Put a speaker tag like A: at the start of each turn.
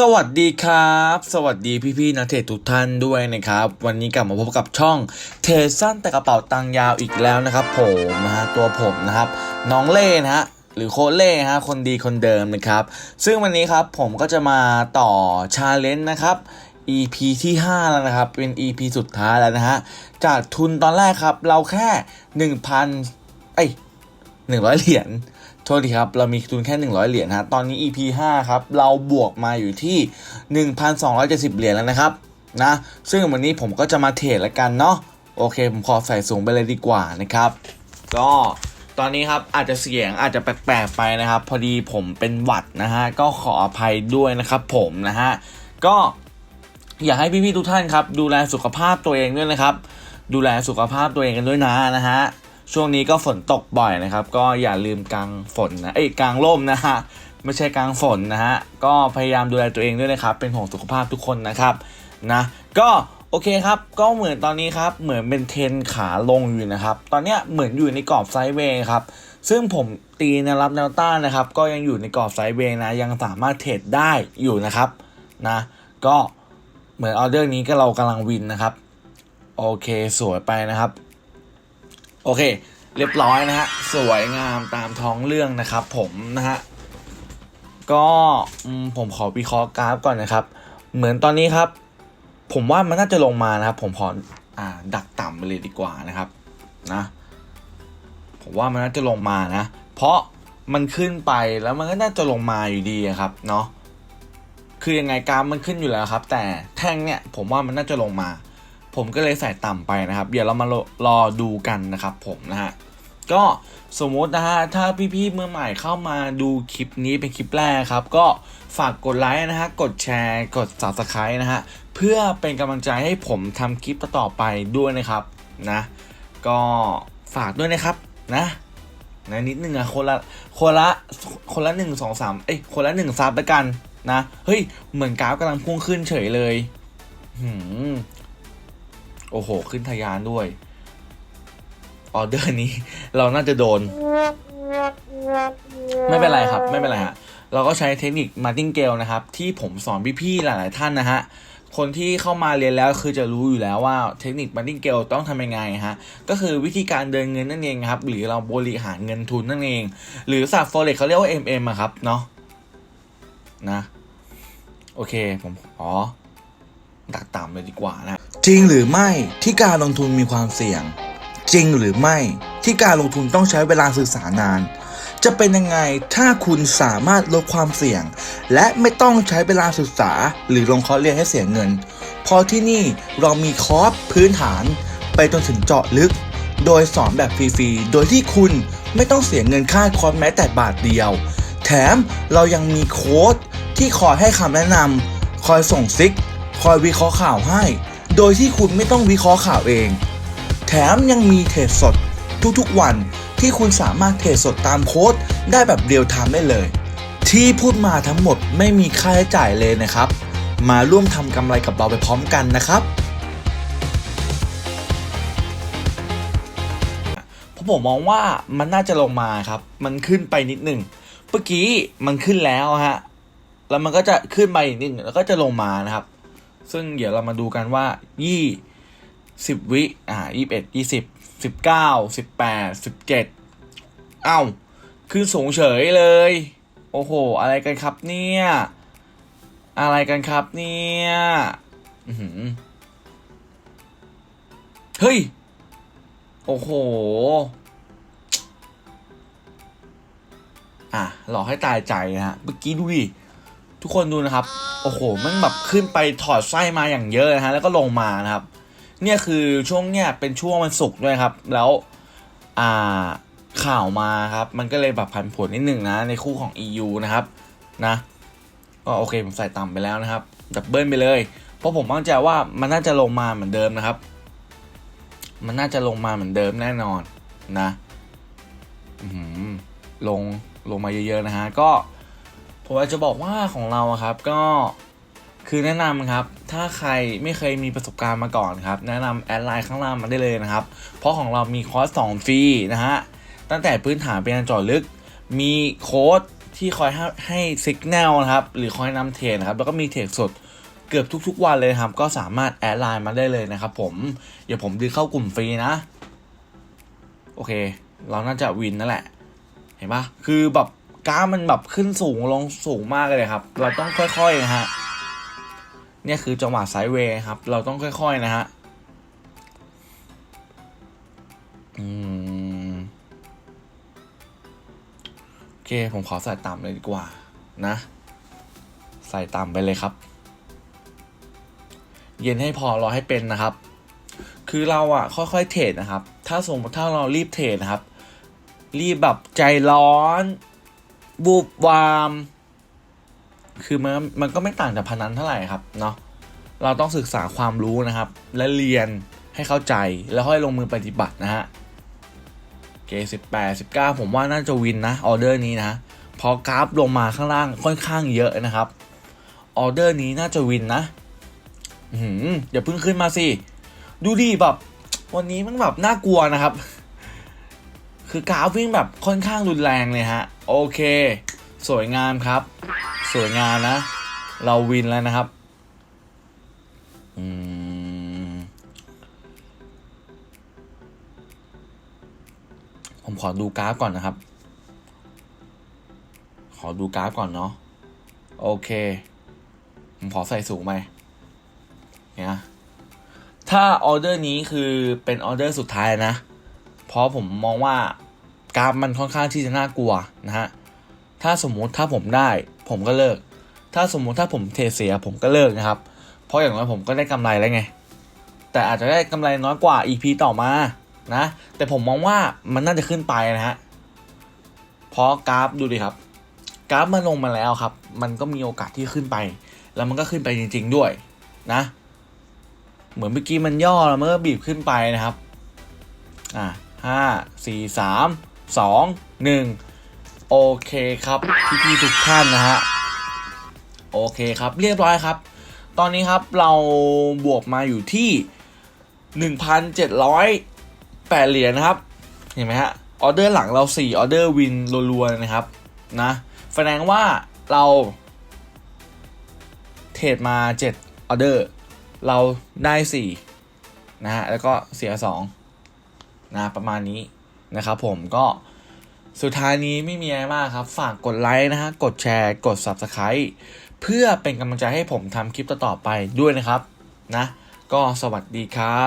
A: สวัสดีครับ สวัสดีพี่ๆนักเทรดทุกท่านด้วยนะครับ วันนี้กลับมาพบกับช่องเทรดสั้นแต่กระเป๋าตังยาวอีกแล้วนะครับ ผมนะฮะตัวผมนะครับ น้องเล่นะฮะหรือโคเล่ฮะคนดีคนเดิมนะครับ ซึ่งวันนี้ครับผมก็จะมาต่อชาเลนจ์นะครับ EP ที่ 5 แล้วนะครับ เป็น EP สุดท้ายแล้วนะฮะจากทุนตอนแรกครับ เราแค่ 1,000เอ้ 100 เหรียญโทษทีครับ เรามีทุนแค่ 100 เหรียญฮะ ตอนนี้ EP 5 ครับ เราบวกมาอยู่ที่ 1,270 เหรียญแล้วนะครับ นะ ซึ่งวันนี้ผมก็จะมาเทรดละกันเนาะ โอเค ผมขอใส่สูงไปเลยดีกว่านะครับ ก็ตอนนี้ครับอาจจะเสียงอาจจะแปลกๆไปนะครับ พอดีผมเป็นหวัดนะฮะ ก็ขออภัยด้วยนะครับผมนะฮะ ก็อยากให้พี่ๆทุกท่านครับ ดูแลสุขภาพตัวเองด้วยนะครับ ดูแลสุขภาพตัวเองกันด้วยนะนะฮะ ช่วงนี้ก็ฝนตกบ่อยนะครับ ก็อย่าลืมกางฝนนะเอ้ยกางร่มนะฮะไม่ใช่กางฝนนะฮะ ก็พยายามดูแลตัวเองด้วยนะครับ เป็นห่วงสุขภาพทุกคนนะครับนะ ก็โอเคครับ ก็เหมือนตอนนี้ครับ เหมือนเป็นเทนขาลงอยู่นะครับ ตอนเนี้ยเหมือนอยู่ในกรอบไซด์เวย์ครับ ซึ่งผมตีแนวรับแนวต้านนะครับ ก็ยังอยู่ในกรอบไซด์เวย์นะ ยังสามารถเทรดได้อยู่นะครับนะ ก็เหมือนออเดอร์นี้ก็เรากำลังวินนะครับ โอเคสวยไปนะครับ โอเค เรียบร้อยนะฮะ สวยงามตามท้องเรื่องนะครับผมนะฮะ ก็ผมขอวิเคราะห์กราฟก่อนนะครับ เหมือนตอนนี้ครับ ผมว่ามันน่าจะลงมานะครับ ผมขออ่าดักต่ำไปเลยดีกว่านะครับนะ ผมว่ามันน่าจะลงมานะ เพราะมันขึ้นไปแล้วมันก็น่าจะลงมาอยู่ดีครับเนาะคือยังไงกราฟมันขึ้นอยู่แล้วครับ แต่แท่งเนี่ยผมว่ามันน่าจะลงมา ผมก็เลยใส่ต่ำไปนะครับ เดี๋ยวเรามารอรอดูกันนะครับผมนะฮะก็สมมตินะฮะถ้าพี่ๆเมื่อใหม่เข้ามาดูคลิปนี้เป็นคลิปแรกครับ ก็ฝากกดไลค์นะฮะ กดแชร์ กด subscribe นะฮะ เพื่อเป็นกำลังใจให้ผมทำคลิปต่อไปด้วยนะครับนะ ก็ฝากด้วยนะครับนะนะนิดนึงอะคนละคนละคนละหนึ่งสองสามเอ้ยคนละหนึ่งซับแล้วกันนะ เฮ้ย เหมือนกราฟกำลังพุ่งขึ้นเฉยเลยหืม โอ้โห ขึ้นทะยานด้วย ออเดอร์นี้ เราน่าจะโดน ไม่เป็นไรครับ ไม่เป็นไรฮะ เราก็ใช้เทคนิคมา r ิงเกลนะครับ ที่ผมสอนพี่ๆหลาย ๆ ท่านนะฮะคนที่เข้ามาเรียนแล้วคือจะรู้อยู่แล้วว่าเทคนิคมา r ิงเกลต้องทำยังไงฮะ ก็คือวิธีการเดินเงินนั่นเองครับ หรือเราบริหารเงินทุนนั่นเอง หรือศัพท์ forex เขาเรียกว่า MM อะครับ เนาะนะ โอเคผมอ๋อดักต่ำเลยดีกว่านะ
B: จริงหรือไม่ที่การลงทุนมีความเสี่ยง จริงหรือไม่ที่การลงทุนต้องใช้เวลาศึกษานาน จะเป็นยังไงถ้าคุณสามารถลดความเสี่ยง และไม่ต้องใช้เวลาศึกษา หรือลงคอร์สเรียนให้เสียเงินพราะที่นี่เรามีคอร์สพื้นฐาน ไปจนถึงเจาะลึก โดยสอนแบบฟรีๆโดยที่คุณไม่ต้องเสียเงินค่าคอร์สแม้แต่บาทเดียว แถมเรายังมีโค้ดที่คอยให้คำแนะนำคอยส่งซิก คอยวิเคราะห์ข่าวให้ โดยที่คุณไม่ต้องวิเคราะห์ข่าวเอง แถมยังมีเทรดสดทุกๆวันที่คุณสามารถเทรดสดตามโค้ดได้แบบเรียลไทม์ได้เลย ที่พูดมาทั้งหมดไม่มีค่าใช้จ่ายเลยนะครับ มาร่วมทำกำไรกับเราไปพร้อมกันนะครับ
A: เพราะผมมองว่ามันน่าจะลงมาครับ มันขึ้นไปนิดหนึ่งเมื่อกี้มันขึ้นแล้วฮะแล้วมันก็จะขึ้นไปอีกนิดนึงแล้วก็จะลงมานะครับ ซึ่งเดี๋ยวเรามาดูกันว่ายี่สิบวิ อ่ายี่สิบเอ็ดยี่สิบสิบเก้าสิบแปดสิบเจ็ดเอ้าขึ้นสูงเฉยเลย โอ้โห อะไรกันครับเนี่ย อะไรกันครับเนี่ยเฮ้ย โอ้โห อะหลอกให้ตายใจนะฮะ เมื่อกี้ดูดิ ทุกคนดูนะครับ โอ้โห มันแบบขึ้นไปถอดไส้มาอย่างเยอะนะฮะ แล้วก็ลงมานะครับ เนี่ยคือช่วงเนี่ยเป็นช่วงวันศุกร์ด้วยครับ แล้วอ่าข่าวมาครับ มันก็เลยแบบผันผวนนิดหนึ่งนะ ในคู่ของ EU นะครับนะ ก็โอเค ผมใส่ต่ำไปแล้วนะครับ ดับเบิลไปเลย เพราะผมมั่นใจว่ามันน่าจะลงมาเหมือนเดิมนะครับ มันน่าจะลงมาเหมือนเดิมแน่นอนนะลงลงมาเยอะๆนะฮะ ก็ ผมอาจจะบอกว่าของเราครับก็คือแนะนำครับ ถ้าใครไม่เคยมีประสบการณ์มาก่อนครับ แนะนำแอดไลน์ข้างล่างมาได้เลยนะครับ เพราะของเรามีคอร์สสองฟรีนะฮะ ตั้งแต่พื้นฐานเป็นการจอดลึก มีโค้ดที่คอยให้ให้สัญญาณนะครับ หรือคอยนำเทรดนะครับ แล้วก็มีเทรดสดเกือบทุกๆวันเลยครับ ก็สามารถแอดไลน์มาได้เลยนะครับผมเดี๋ยวผมดึงเข้ากลุ่มฟรีนะ โอเค เราน่าจะวินนั่นแหละ เห็นปะคือแบบ กราฟมันแบบขึ้นสูงลงสูงมากเลยครับ เราต้องค่อยๆนะฮะเนี่ยคือจังหวะไซด์เวย์ครับ เราต้องค่อยๆนะฮะอืมโอเค ผมขอใส่ต่ำเลยดีกว่านะ ใส่ต่ำไปเลยครับ เย็นให้พอรอให้เป็นนะครับ คือเราอะค่อยๆเทรดนะครับ ถ้าสมมติถ้าเรารีบเทรดนะครับ รีบแบบใจร้อน บูบวาม คือมันมันก็ไม่ต่างจากพนันเท่าไหร่ครับเนาะเราต้องศึกษาความรู้นะครับ และเรียนให้เข้าใจแล้วค่อยลงมือปฏิบัตินะฮะเกสิบแปดสิบเก้าผมว่าน่าจะวินนะออเดอร์นี้นะพอกราฟลงมาข้างล่างค่อนข้างเยอะนะครับออเดอร์นี้น่าจะวินนะอื้อหืมอย่าเพิ่งขึ้นมาสิดูดิแบบวันนี้มันแบบน่ากลัวนะครับ คือกราฟวิ่งแบบค่อนข้างรุนแรงเลยฮะ โอเค สวยงามครับ สวยงามนะ เราวินแล้วนะครับ อืม ผมขอดูกราฟก่อนนะครับ ขอดูกราฟก่อนเนาะ โอเค ผมขอใส่สูงไปเนี่ยถ้าออเดอร์นี้คือเป็นออเดอร์สุดท้ายนะ เพราะผมมองว่า กราฟมันค่อนข้างที่จะน่ากลัวนะฮะถ้าสมมุติถ้าผมได้ ผมก็เลิก ถ้าสมมุติถ้าผมเทเสียผมก็เลิกนะครับ เพราะอย่างน้อยผมก็ได้กำไรแล้วไง แต่อาจจะได้กำไรน้อยกว่า EP ต่อมานะ แต่ผมมองว่ามันน่าจะขึ้นไปนะฮะเพราะกราฟดูดิครับ กราฟมันลงมาแล้วครับ มันก็มีโอกาสที่ขึ้นไป แล้วมันก็ขึ้นไปจริง ๆด้วยนะ เหมือนเมื่อกี้มันย่อแล้วมันก็บีบขึ้นไปนะครับ อะห้าสี่สาม สองหนึ่งโอเคครับพี่ๆทุกท่านนะฮะ โอเคครับเรียบร้อยครับ ตอนนี้ครับเราบวกมาอยู่ที่ 1,708 เหรียญนะครับ เห็นไหมฮะ ออเดอร์หลังเรา 4 ออเดอร์วินรัวๆนะครับนะแสดงว่าเราเทรดมา 7 ออเดอร์ เราได้ 4 นะฮะ แล้วก็เสีย 2 นะ ประมาณนี้ นะครับผมก็สุดท้ายนี้ไม่มีอะไรมากครับ ฝากกดไลค์นะฮะ กดแชร์ กด Subscribe เพื่อเป็นกำลังใจให้ผมทำคลิปต่อๆไปด้วยนะครับ นะ ก็สวัสดีครับ